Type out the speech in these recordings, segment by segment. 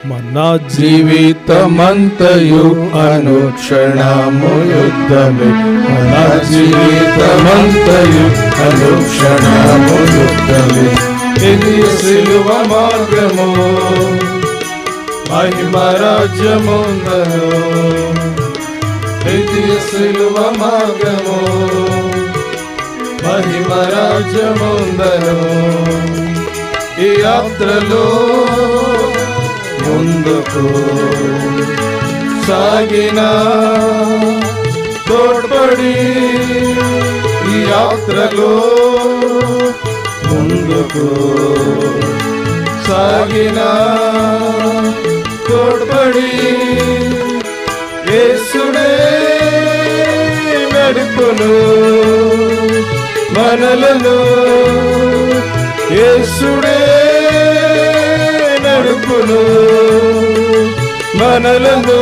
మన జీవితమంతయు అనుక్షణము యుద్ధమే మన జీవితమంతయు అనుక్షణము యుద్ధమే ఇది సిలువ మార్గము మహిమ రాజ్యముందను ఇది సిలువ మార్గము మహిమ రాజ్యముందను ఈ యాత్రలో ముందుకు సాగిన తోడ్పడి ఈ యాత్రలో ముందుకు సాగిన తోడ్పడి యేసుడే నడుపును మనలను యేసుడే నడుపును మనలను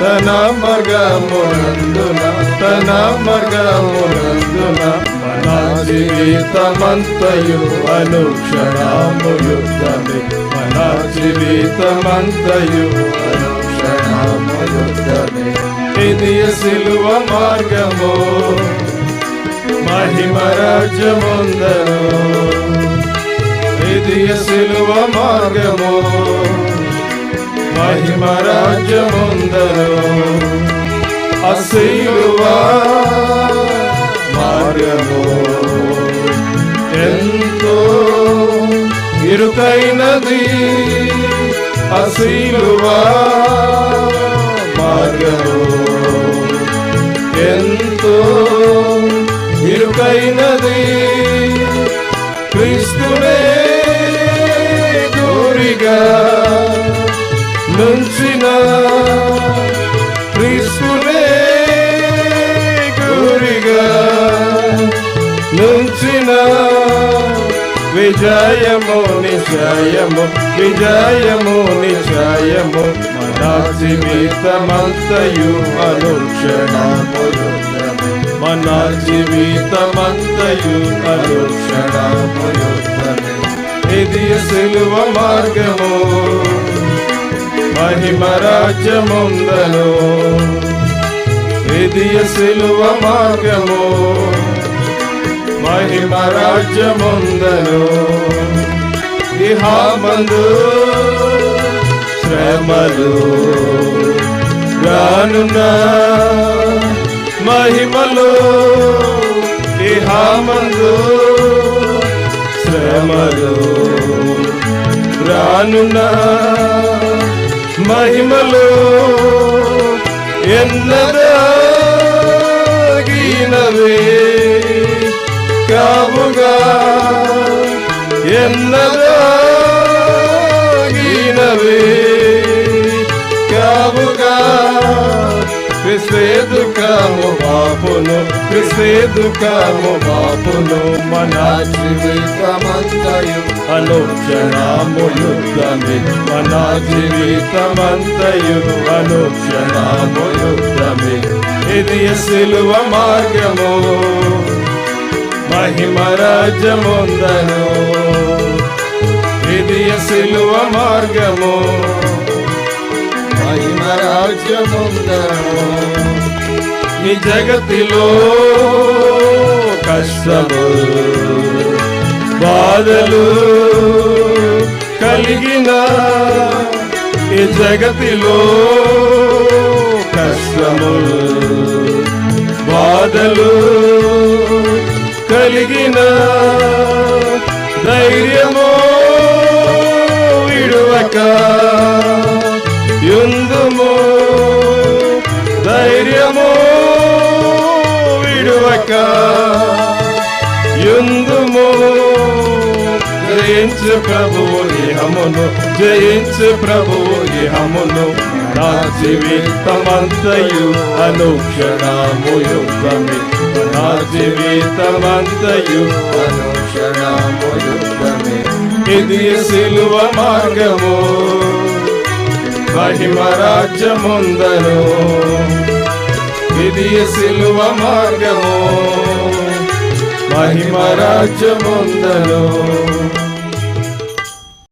తన మార్గమునందున తన మార్గమునందున మన జీవితమంతయు అనుక్షణము యుద్ధమే మన జీవితమంతయు అనుక్షణము యుద్ధమే ఇది సిలువ మార్గము మహిమ రాజ్యముందను. ఇది సిలువ మార్గము మహిమ రాజ్యముందను అసిలువా మార్గము. ఎంతో ఇరుకైనది అసిలువా మార్గము. ఎంతో ఇరుకైనది క్రీస్తునే గోరిగా నుంచిన క్రీస్తునే గురిగా నుంచిన విజయము నిజయము విజయము నిజయము. మన జీవితమంతయు అనుక్షణములు యుద్ధమే. మన జీవితమంతయు అనుక్షణములు ఇది సులువ మార్గము. మహిమ రాజ్యముందను ఇది సిలువ మార్గము. మహిమ రాజ్యముందను ఇహామందు శ్రమలు రానున్న మహిమలు. ఇహామందు శ్రమలు రానున్న మహిమలో ఎన్నదా క్రిస్తేదు కాము బాపును క్రిస్తేదు కాము బాపును మన జీవితమంతయు అనుక్షణము యుద్ధమి మన జీవితమంతయు అనుక్షణము యుద్ధమి ఇది సిలువ మార్గము? మహిమ రాజ్యముందను. ఇది సిలువ మార్గము? రాజ్యముందను ఈ జగతిలో కష్టము బాధలు కలిగిన ఈ జగతిలో కష్టము బాధలు కలిగిన ధైర్యము విడువక విడువక జయించు ప్రభువు ఇహమును జయించు ప్రభువు ఇహమును నా జీవితమంతయు అనుక్షణము యుద్ధమే. నా జీవితమంతయు అనుక్షణము యుద్ధమే. ఇది సిలువ మార్గము మహిమ రాజ్యముందను. ఇది సిలువ మార్గము మహిమ రాజ్యముందలో.